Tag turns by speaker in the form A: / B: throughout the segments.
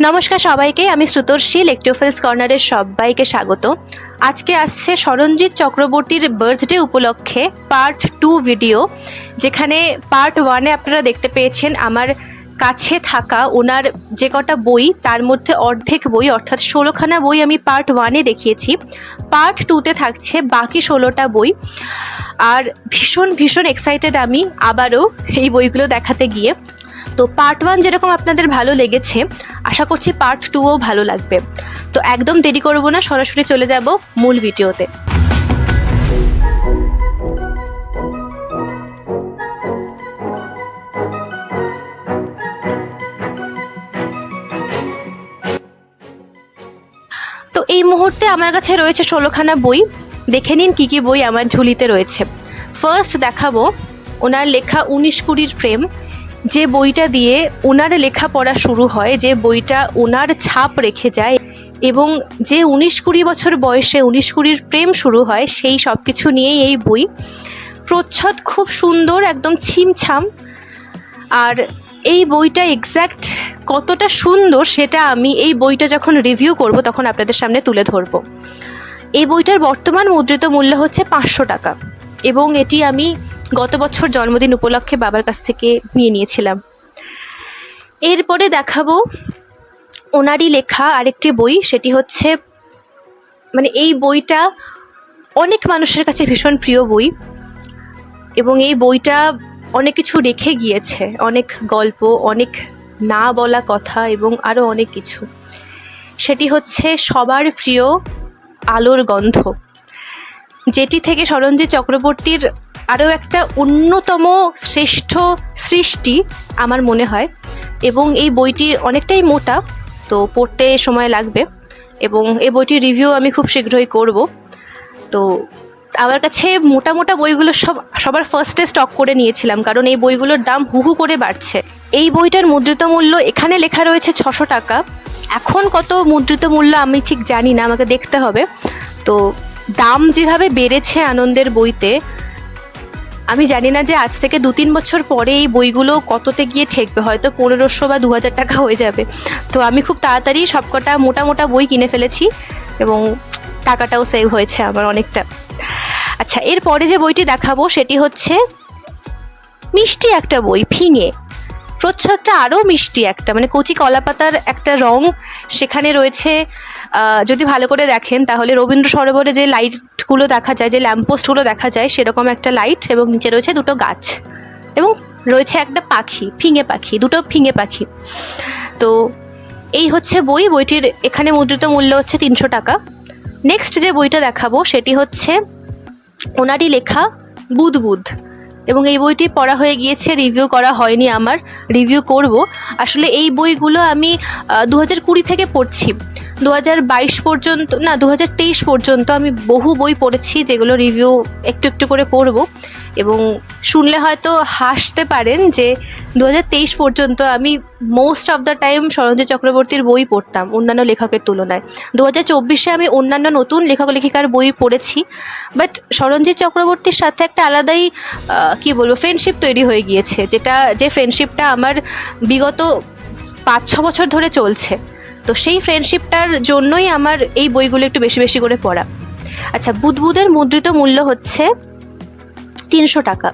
A: নমস্কার সবাইকে, আমি শ্রুতর্ষী লেকটোফেলস কর্নারের সবাইকে স্বাগত। আজকে আসছে সরঞ্জিৎ চক্রবর্তীর বার্থডে উপলক্ষে পার্ট টু ভিডিও যেখানে পার্ট ওয়ানে আপনারা দেখতে পেয়েছেন আমার কাছে থাকা ওনার যে কটা বই, তার মধ্যে অর্ধেক বই, অর্থাৎ ষোলোখানা বই আমি পার্ট ওয়ানে দেখিয়েছি। পার্ট টুতে থাকছে বাকি ষোলোটা বই। আর ভীষণ ভীষণ এক্সাইটেড আমি আবারও এই বইগুলো দেখাতে গিয়ে। তো পার্ট ওয়ান যেরকম আপনাদের ভালো লেগেছে, আশা করছি পার্ট টুও ভালো লাগবে। তো একদম দেরি করব না, সরাসরি চলে যাব মূল ভিডিওতে। তো এই মুহূর্তে আমার কাছে রয়েছে ষোলোখানা বই। দেখে নিন কী কী বই আমার ঝুলিতে রয়েছে। ফার্স্ট দেখাবো, ওনার লেখা উনিশ কুড়ির প্রেম। যে বইটা দিয়ে ওনার লেখাপড়া শুরু হয়, যে বইটা ওনার ছাপ রেখে যায় এবং যে উনিশ কুড়ি বছর বয়সে উনিশ কুড়ির প্রেম শুরু হয়, সেই সব কিছু নিয়েই এই বই। প্রচ্ছদ খুব সুন্দর, একদম ছিমছাম। আর এই বইটা এক্স্যাক্ট কতটা সুন্দর সেটা আমি এই বইটা যখন রিভিউ করব, তখন আপনাদের সামনে তুলে ধরব। এই বইটার বর্তমান মুদ্রিত মূল্য হচ্ছে পাঁচশো টাকা। এবং এটি আমি গত বছর জন্মদিন উপলক্ষে বাবার কাছ থেকে নিয়ে নিয়েছিলাম। এরপরে দেখাবো ওনারই লেখা আরেকটি বই, সেটি হচ্ছে মানে এই বইটা অনেক মানুষের কাছে ভীষণ প্রিয় বই এবং এই বইটা অনেক কিছু রেখে গিয়েছে। অনেক গল্প, অনেক না বলা কথা এবং আরও অনেক কিছু। সেটি হচ্ছে সবার প্রিয় আলোর গন্ধ। যেটি থেকে সরঞ্জিৎ চক্রবর্তীর আরও একটা অন্যতম শ্রেষ্ঠ সৃষ্টি আমার মনে হয়। এবং এই বইটি অনেকটাই মোটা, তো পড়তে সময় লাগবে। এবং এই বইটির রিভিউ আমি খুব শীঘ্রই করব। তো আমার কাছে মোটা মোটা বইগুলো সব, সবার ফার্স্টে স্টক করে নিয়েছিলাম, কারণ এই বইগুলোর দাম হু হু করে বাড়ছে। এই বইটার মুদ্রিত মূল্য এখানে লেখা রয়েছে ছশো টাকা। এখন কত মুদ্রিত মূল্য আমি ঠিক জানি না, আমাকে দেখতে হবে। তো দাম যেভাবে বেড়েছে আনন্দের বইতে, আমি জানি না যে আজ থেকে দু তিন বছর পরে এই বইগুলো কততে গিয়ে ঠেকবে। হয়তো পনেরোশো বা দু হাজার টাকা হয়ে যাবে। তো আমি খুব তাড়াতাড়ি সবকটা মোটা মোটা বই কিনে ফেলেছি এবং টাকাটাও সেভ হয়েছে আমার অনেকটা। আচ্ছা এরপরে যে বইটি দেখাবো সেটি হচ্ছে মিষ্টি একটা বই, ফিঙে। প্রচ্ছদটা আরও মিষ্টি একটা মানে কচি কলাপাতার একটা রং সেখানে রয়েছে। যদি ভালো করে দেখেন, তাহলে রবীন্দ্র সরোবরে যে লাইটগুলো দেখা যায়, যে ল্যাম্পপোস্টগুলো দেখা যায়, সেরকম একটা লাইট এবং নিচে রয়েছে দুটো গাছ এবং রয়েছে একটা পাখি, ফিঙে পাখি, দুটো ফিঙে পাখি। তো এই হচ্ছে বই, বইটির এখানে মুদ্রিত মূল্য হচ্ছে তিনশো টাকা। নেক্সট যে বইটা দেখাবো, সেটি হচ্ছে ওনারই লেখা বুদবুদ এবং এই বইটি পড়া হয়ে গিয়েছে রিভিউ করা হয়নি আমার রিভিউ করব। আসলে এই বইগুলো আমি দু হাজার কুড়ি থেকে পড়ছি। দু হাজার বাইশ পর্যন্ত, না দু হাজার তেইশ পর্যন্ত আমি বহু বই পড়েছি যেগুলো রিভিউ একটু একটু করে করব এবং শুনলে হয়তো হাসতে পারেন যে দু হাজার তেইশ পর্যন্ত আমি most of the time Saranjit চক্রবর্তীর বই পড়তাম অন্যান্য লেখকের তুলনায়। দু হাজার চব্বিশে আমি অন্যান্য নতুন লেখক লেখিকার বই পড়েছি বাট সরঞ্জিৎ চক্রবর্তীর সাথে একটা আলাদাই কি বলব ফ্রেন্ডশিপ তৈরি হয়ে গিয়েছে, যেটা, যে ফ্রেন্ডশিপটা আমার বিগত পাঁচ ছ বছর ধরে চলছে। তো সেই ফ্রেন্ডশিপটার জন্যই আমার এই বইগুলো একটু বেশি বেশি করে পড়া। আচ্ছা বুদবুদের মুদ্রিত মূল্য হচ্ছে তিনশো টাকা।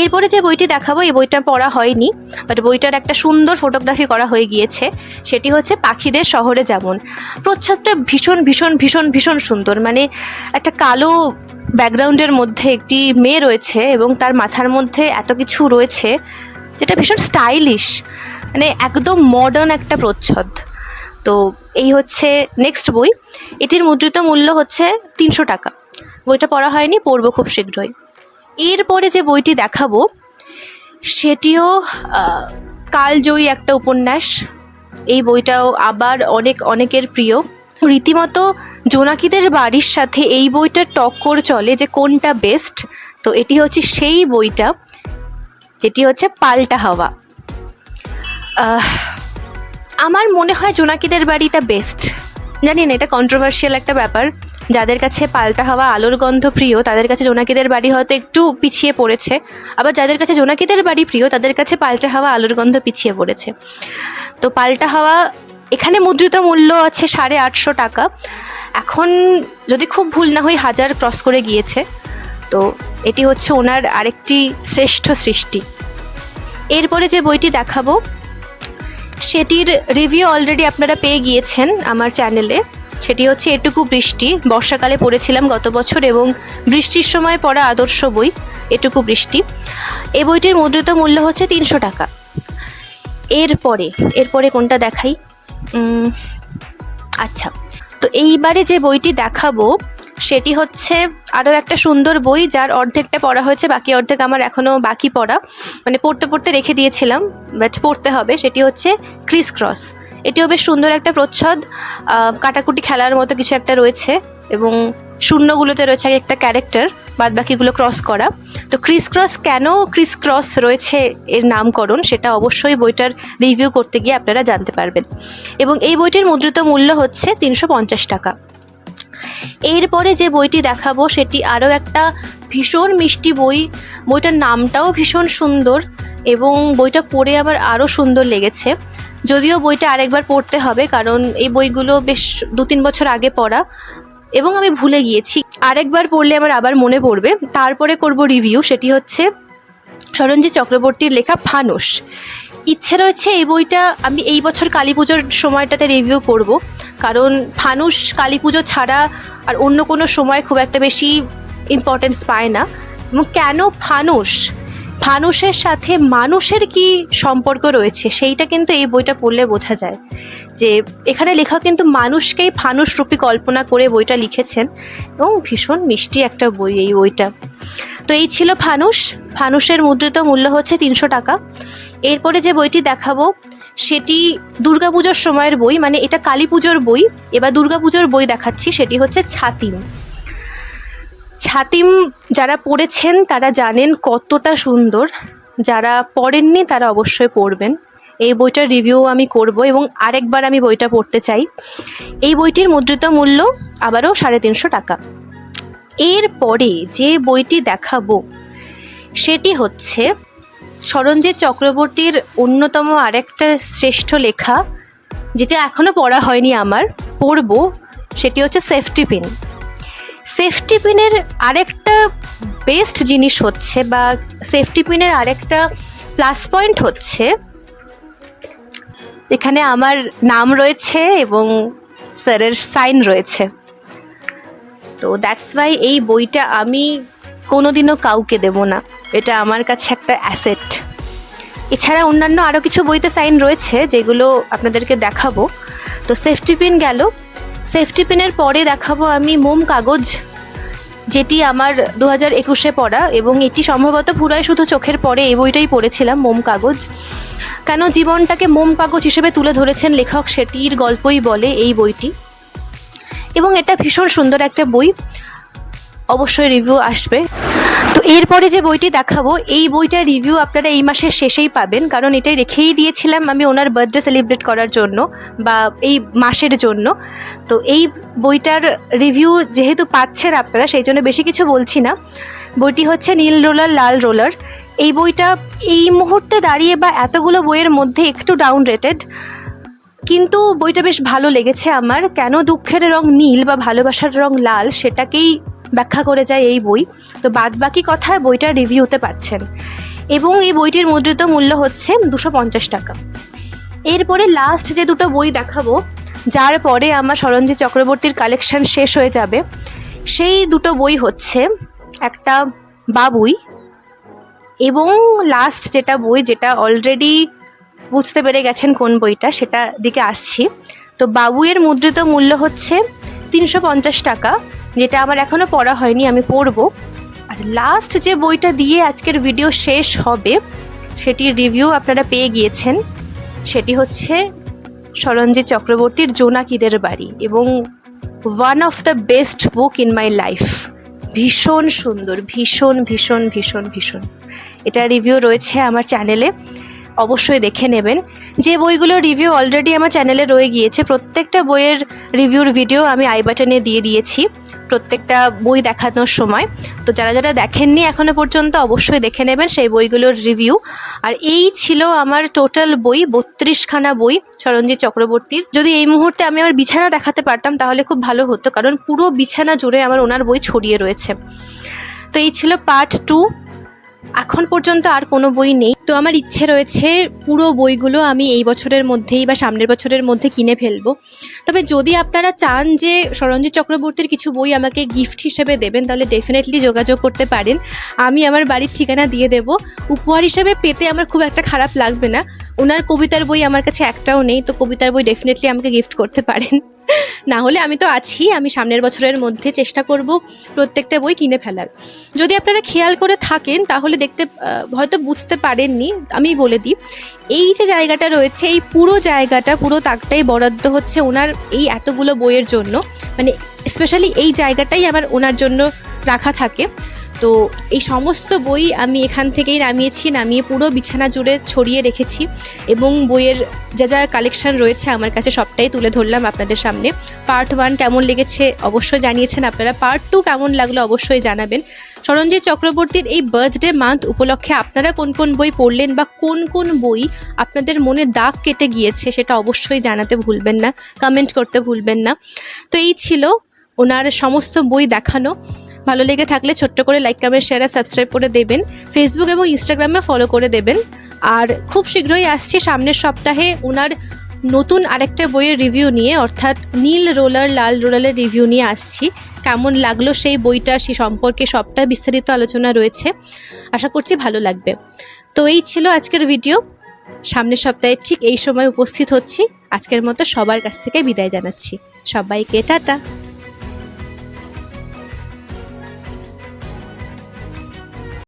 A: এরপরে যে বইটি দেখাবো, এই বইটা পড়া হয়নি বাট বইটার একটা সুন্দর ফটোগ্রাফি করা হয়ে গিয়েছে। সেটি হচ্ছে পাখিদের শহরে যেমন। প্রচ্ছদটা ভীষণ ভীষণ ভীষণ ভীষণ সুন্দর। মানে একটা কালো ব্যাকগ্রাউন্ডের মধ্যে একটি মেয়ে রয়েছে এবং তার মাথার মধ্যে এত কিছু রয়েছে, যেটা ভীষণ স্টাইলিশ মানে একদম মডার্ন একটা প্রচ্ছদ। তো এই হচ্ছে নেক্সট বই। এটির মুদ্রিত মূল্য হচ্ছে তিনশো টাকা। বইটা পড়া হয়নি, পড়ব খুব শীঘ্রই। এরপরে যে বইটি দেখাবো, সেটিও কালজয়ী একটা উপন্যাস। এই বইটাও আবার অনেক, অনেকের প্রিয়। রীতিমতো জোনাকিদের বাড়ির সাথে এই বইটার টক্কর চলে যে কোনটা বেস্ট। তো এটি হচ্ছে সেই বইটা, যেটি হচ্ছে পাল্টা হাওয়া। আমার মনে হয় জোনাকিদের বাড়িটা বেস্ট। জানি না এটা কন্ট্রোভার্সিয়াল একটা ব্যাপার। যাদের কাছে পাল্টা হাওয়া, আলোর গন্ধ প্রিয়, তাদের কাছে জোনাকিদের বাড়ি হয়তো একটু পিছিয়ে পড়েছে। আবার যাদের কাছে জোনাকিদের বাড়ি প্রিয়, তাদের কাছে পাল্টা হাওয়া, আলোর গন্ধ পিছিয়ে পড়েছে। তো পাল্টা হাওয়া, এখানে মুদ্রিত মূল্য আছে সাড়ে আটশো টাকা। এখন যদি খুব ভুল না হই, হাজার ক্রস করে গিয়েছে। তো এটি হচ্ছে ওনার আরেকটি শ্রেষ্ঠ সৃষ্টি। এরপরে যে বইটি দেখাবো, সেটির রিভিউ অলরেডি আপনারা পেয়ে গিয়েছেন আমার চ্যানেলে সেটি হচ্ছে এটুকু বৃষ্টি। বর্ষাকালে পড়েছিলাম গত বছর এবং বৃষ্টির সময় পড়া আদর্শ বই, এটুকু বৃষ্টি। এই বইটির মুদ্রিত মূল্য হচ্ছে তিনশো টাকা। এরপরে এরপরে কোনটা দেখাই? আচ্ছা তো এইবারে যে বইটি দেখাবো, সেটি হচ্ছে আরও একটা সুন্দর বই, যার অর্ধেকটা পড়া হয়েছে, বাকি অর্ধেক আমার এখনও বাকি পড়া। মানে পড়তে পড়তে রেখে দিয়েছিলাম, বাট পড়তে হবে। সেটি হচ্ছে ক্রিস ক্রস। এটিও বেশ সুন্দর একটা প্রচ্ছদ। কাটাকুটি খেলার মতো কিছু একটা রয়েছে এবং শূন্যগুলোতে রয়েছে একটা ক্যারেক্টার বাদ বাকিগুলো ক্রস করা। তো ক্রিস ক্রস কেন ক্রিস ক্রস রয়েছে এর নামকরণ সেটা অবশ্যই বইটার রিভিউ করতে গিয়ে আপনারা জানতে পারবেন। এবং এই বইটির মুদ্রিত মূল্য হচ্ছে তিনশো পঞ্চাশ টাকা। এরপরে যে বইটি দেখাবো সেটি আরও একটা ভীষণ মিষ্টি বই। বইটার নামটাও ভীষণ সুন্দর এবং বইটা পড়ে আমার আরও সুন্দর লেগেছে। যদিও বইটা আরেকবার পড়তে হবে, কারণ এই বইগুলো বেশ দু তিন বছর আগে পড়া, এবং আমি ভুলে গিয়েছি। আরেকবার পড়লে আমার আবার মনে পড়বে। তারপরে করব রিভিউ সেটি হচ্ছে সরঞ্জিৎ চক্রবর্তীর লেখা ফানুস ইচ্ছে রয়েছে এই বইটা আমি এই বছর কালী পুজোর সময়টাতে রিভিউ করব, কারণ ফানুস কালী পুজো ছাড়া আর অন্য কোনো সময় খুব একটা বেশি ইম্পর্টেন্স পায় না। এবং কেন ফানুস ফানুসের সাথে মানুষের কি সম্পর্ক রয়েছে, সেইটা কিন্তু এই বইটা পড়লে বোঝা যায়। যে এখানে লেখক কিন্তু মানুষকেই ফানুস রূপী কল্পনা করে বইটা লিখেছেন এবং ভীষণ মিষ্টি একটা বই এই বইটা। তো এই ছিল ফানুস ফানুসের মুদ্রিত মূল্য হচ্ছে তিনশো টাকা। এরপরে যে বইটি দেখাবো, সেটি দুর্গাপুজোর সময়ের বই মানে এটা কালী পুজোর বই। এবার দুর্গাপুজোর বই দেখাচ্ছি, সেটি হচ্ছে ছাতিম। ছাতিম যারা পড়েছেন, তারা জানেন কতটা সুন্দর। যারা পড়েননি, তারা অবশ্যই পড়বেন। এই বইটার রিভিউ আমি করব এবং আরেকবার আমি বইটা পড়তে চাই। এই বইটির মুদ্রিত মূল্য আবারও সাড়ে তিনশো টাকা। এরপরে যে বইটি দেখাবো, সেটি হচ্ছে সরঞ্জিৎ চক্রবর্তীর অন্যতম আরেকটা শ্রেষ্ঠ লেখা, যেটা এখনও পড়া হয়নি আমার, পড়ব, সেটি হচ্ছে সেফটি পিন। সেফটি পিনের আরেকটা বেস্ট জিনিস হচ্ছে বা সেফটি পিনের আরেকটা প্লাস পয়েন্ট হচ্ছে। এখানে আমার নাম রয়েছে এবং স্যারের সাইন রয়েছে। তো দ্যাটস ওয়াই এই বইটা আমি কোনোদিনও কাউকে দেব না। এটা আমার কাছে একটা অ্যাসেট এছাড়া অন্যান্য আরও কিছু বইতে সাইন রয়েছে যেগুলো আপনাদেরকে দেখাবো। তো সেফটি পিন গেল। সেফটি পিনের পরে দেখাবো আমি মোম কাগজ, যেটি আমার দু হাজার একুশে পড়া এবং এটি সম্ভবত পুরাই শুধু চোখের পরে, এই বইটাই পড়েছিলাম, মোম কাগজ। কেন জীবনটাকে মোম কাগজ হিসেবে তুলে ধরেছেন লেখক সেটির গল্পই বলে এই বইটি। এবং এটা ভীষণ সুন্দর একটা বই। অবশ্যই রিভিউ আসবে। তো এরপরে যে বইটি দেখাবো, এই বইটার রিভিউ আপনারা এই মাসের শেষেই পাবেন, কারণ এটাই রেখেই দিয়েছিলাম আমি ওনার বার্থডে সেলিব্রেট করার জন্য বা এই মাসের জন্য। তো এই বইটার রিভিউ যেহেতু পাচ্ছেন আপনারা, সেই জন্য বেশি কিছু বলছি না। বইটি হচ্ছে নীল রোলার, লাল রোলার। এই বইটা এই মুহূর্তে দাঁড়িয়ে বা এতগুলো বইয়ের মধ্যে একটু ডাউন রেটেড কিন্তু বইটা বেশ ভালো লেগেছে আমার। কেন দুঃখের রং নীল বা ভালোবাসার রং লাল, সেটাকেই ব্যাখ্যা করে যায় এই বই। তো বাদ বাকি কথায় বইটার রিভিউতে পাচ্ছেন। এবং এই বইটির মুদ্রিত মূল্য হচ্ছে দুশো পঞ্চাশ টাকা। এরপরে লাস্ট যে দুটো বই দেখাবো, যার পরে আমার সরঞ্জিৎ চক্রবর্তীর কালেকশন শেষ হয়ে যাবে। সেই দুটো বই হচ্ছে একটা বাবুই এবং লাস্ট যেটা বই যেটা অলরেডি বুঝতে পেরে গেছেন কোন বইটা, সেটা দিকে আসছি। তো বাবুয়ের মুদ্রিত মূল্য হচ্ছে তিনশো পঞ্চাশ টাকা। যেটা আমার এখনও পড়া হয়নি, আমি পড়ব। আর লাস্ট যে বইটা দিয়ে আজকের ভিডিও শেষ হবে, সেটির রিভিউ আপনারা পেয়ে গিয়েছেন। সেটি হচ্ছে সরঞ্জিৎ চক্রবর্তীর জোনাকিদের বাড়ি এবং one of the best book in my life ভীষণ সুন্দর, ভীষণ ভীষণ ভীষণ ভীষণ। এটা রিভিউ রয়েছে আমার চ্যানেলে অবশ্যই দেখে নেবেন। যে বইগুলোর রিভিউ অলরেডি আমার চ্যানেলে রয়ে গিয়েছে, প্রত্যেকটা বইয়ের রিভিউর ভিডিও আমি আই বাটনে দিয়ে দিয়েছি, প্রত্যেকটা বই দেখানোর সময়। তো যারা যারা দেখেননি এখনও পর্যন্ত অবশ্যই দেখে নেবেন সেই বইগুলোর রিভিউ আর এই ছিল আমার টোটাল বই, বত্রিশখানা বই সরঞ্জিৎ চক্রবর্তীর। যদি এই মুহূর্তে আমি আমার বিছানা দেখাতে পারতাম, তাহলে খুব ভালো হতো, কারণ পুরো বিছানা জুড়ে আমার ওনার বই ছড়িয়ে রয়েছে। তো এই ছিল পার্ট টু এখন পর্যন্ত আর কোনো বই নেই। তো আমার ইচ্ছে রয়েছে পুরো বইগুলো আমি এই বছরের মধ্যেই বা সামনের বছরের মধ্যে কিনে ফেলব। তবে যদি আপনারা চান যে সরঞ্জিৎ চক্রবর্তীর কিছু বই আমাকে গিফট হিসেবে দেবেন, তাহলে ডেফিনেটলি যোগাযোগ করতে পারেন। আমি আমার বাড়ির ঠিকানা দিয়ে দেব। উপহার হিসেবে পেতে আমার খুব একটা খারাপ লাগবে না। ওনার কবিতার বই আমার কাছে একটাও নেই, তো কবিতার বই ডেফিনেটলি আমাকে গিফট করতে পারেন। না হলে আমি তো আছি, আমি সামনের বছরের মধ্যে চেষ্টা করব প্রত্যেকটা বই কিনে ফেলার। যদি আপনারা খেয়াল করে থাকেন, তাহলে দেখতে হয়তো বুঝতে পারেননি, আমি বলে দিই। এই যে জায়গাটা রয়েছে, এই পুরো জায়গাটা, পুরো তাকটাই বরাদ্দ হচ্ছে ওনার এই এতগুলো বইয়ের জন্য। মানে স্পেশালি এই জায়গাটাই আমার ওনার জন্য রাখা থাকে। তো এই সমস্ত বই আমি এখান থেকেই নামিয়েছি, নামিয়ে পুরো বিছানা জুড়ে ছড়িয়ে রেখেছি এবং বইয়ের যা যা কালেকশন রয়েছে আমার কাছে সবটাই তুলে ধরলাম আপনাদের সামনে। পার্ট ওয়ান কেমন লেগেছে অবশ্যই জানিয়েছেন আপনারা। পার্ট টু কেমন লাগল অবশ্যই জানাবেন। সরঞ্জিৎ চক্রবর্তীর এই বার্থডে মান্থ উপলক্ষে আপনারা কোন কোন বই পড়লেন বা কোন কোন বই আপনাদের মনে দাগ কেটে গিয়েছে সেটা অবশ্যই জানাতে ভুলবেন না কমেন্ট করতে ভুলবেন না। তো এই ছিল ওনার সমস্ত বই দেখানো। ভালো লেগে থাকলে ছোট্ট করে লাইক কমেন্ট শেয়ার আর সাবস্ক্রাইব করে দেবেন। ফেসবুক এবং ইনস্টাগ্রামে ফলো করে দেবেন। আর খুব শীঘ্রই আসছি সামনের সপ্তাহে ওনার নতুন আরেকটা বইয়ের রিভিউ নিয়ে, অর্থাৎ নীল রোলার, লাল রোলারের রিভিউ নিয়ে আসছি। কেমন লাগল সেই বইটা, সে সম্পর্কে সবটা বিস্তারিত আলোচনা রয়েছে। আশা করছি ভালো লাগবে। তো এই ছিল আজকের ভিডিও সামনের সপ্তাহে ঠিক এই সময় উপস্থিত হচ্ছি। আজকের মতো সবার কাছ থেকে বিদায় জানাচ্ছি। সবাইকে টাটা।